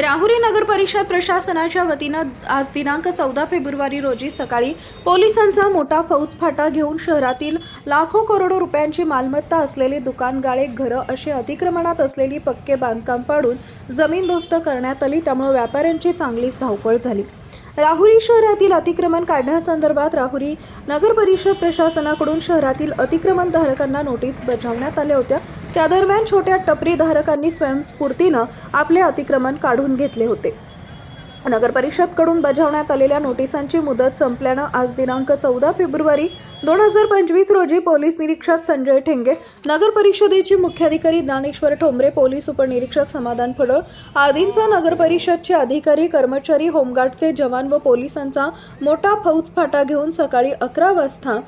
राहुरी नगर परिषद प्रशासनाच्या वतीनं आज दिनांक चौदा फेब्रुवारी रोजी सकाळी पोलिसांचा मोठा फौजफाटा घेऊन शहरातील लाखो करोडो रुपयांची मालमत्ता असलेली दुकानगाळे घरं असे अतिक्रमणात असलेली पक्के बांधकाम पाडून जमीनदोस्त करण्यात आली. त्यामुळे व्यापाऱ्यांची चांगलीच धावपळ झाली. राहुरी शहरातील अतिक्रमण काढण्यासंदर्भात राहुरी नगर परिषद प्रशासनाकडून शहरातील अतिक्रमण धारकांना नोटीस बजावण्यात आल्या होत्या. त्या दरम्यान छोट्या टपरी धारकांनी स्वयंस्फूर्तीनं आपले अतिक्रमण काढून घेतले होते. नगर परिषदकडून बजावण्यात आलेल्या नोटिसांची मुदत संपल्यानं आज दिनांक चौदा फेब्रुवारी दोन हजार पंचवीस रोजी पोलीस निरीक्षक संजय ठेंगे नगर परिषदेचे मुख्याधिकारी ज्ञानेश्वर ठोंबरे पोलीस उपनिरीक्षक समाधान फडळ आदींचा नगर परिषदचे अधिकारी कर्मचारी होमगार्डचे जवान व पोलिसांचा मोठा फौजफाटा घेऊन सकाळी अकरा वाजता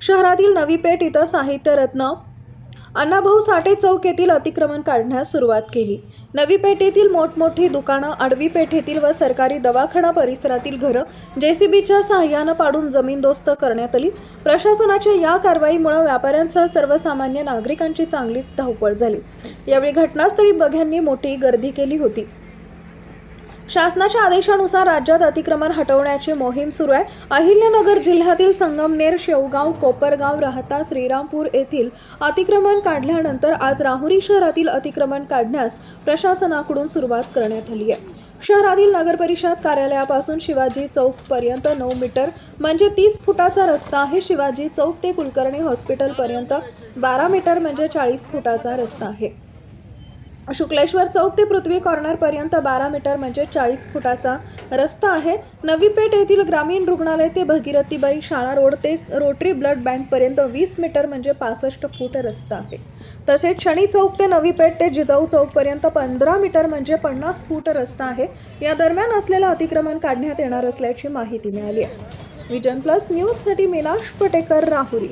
शहरातील नवी पेठ इथं साहित्यरत्न अण्णाभाऊ साठे चौक येथील अतिक्रमण काढण्यास सुरुवात केली. नवी पेठेतील मोठमोठी दुकानं आडवी पेठेतील व सरकारी दवाखाना परिसरातील घरं जेसीबीच्या सहाय्यानं पाडून जमीनदोस्त करण्यात आली. प्रशासनाच्या या कारवाईमुळे व्यापाऱ्यांसह सर्वसामान्य नागरिकांची चांगलीच धावपळ झाली. यावेळी घटनास्थळी बघ्यांनी मोठी गर्दी केली होती. शासनाच्या आदेशानुसार राज्यात अतिक्रमण हटवण्याची मोहीम सुरू आहे. अहिल्यानगर जिल्ह्यातील संगमनेर शेवगाव कोपरगाव राहता श्रीरामपूर येथील अतिक्रमण काढल्यानंतर आज राहुरी शहरातील अतिक्रमण काढण्यास प्रशासनाकडून सुरुवात करण्यात आली आहे. शहरातील नगर परिषद कार्यालयापासून शिवाजी चौक पर्यंत नऊ मीटर म्हणजे तीस फुटाचा रस्ता आहे. शिवाजी चौक ते कुलकर्णी हॉस्पिटल पर्यंत बारा मीटर म्हणजे चाळीस फुटाचा रस्ता आहे. शुक्लेश्वर चौक ते पृथ्वी कॉर्नरपर्यंत बारा मीटर म्हणजे चाळीस फुटाचा रस्ता आहे. नवी पेठ येथील ग्रामीण रुग्णालय ते भगीरथीबाई शाळा रोड ते रोटरी ब्लड बँकपर्यंत वीस मीटर म्हणजे पासष्ट फूट रस्ता आहे. तसेच शनी चौक ते नवी पेठ ते जिजाऊ चौकपर्यंत पंधरा मीटर म्हणजे पन्नास फूट रस्ता आहे. या दरम्यान असलेलं अतिक्रमण काढण्यात येणार असल्याची माहिती मिळाली आहे. विजन प्लस न्यूजसाठी मीनाश पटेकर राहुरी.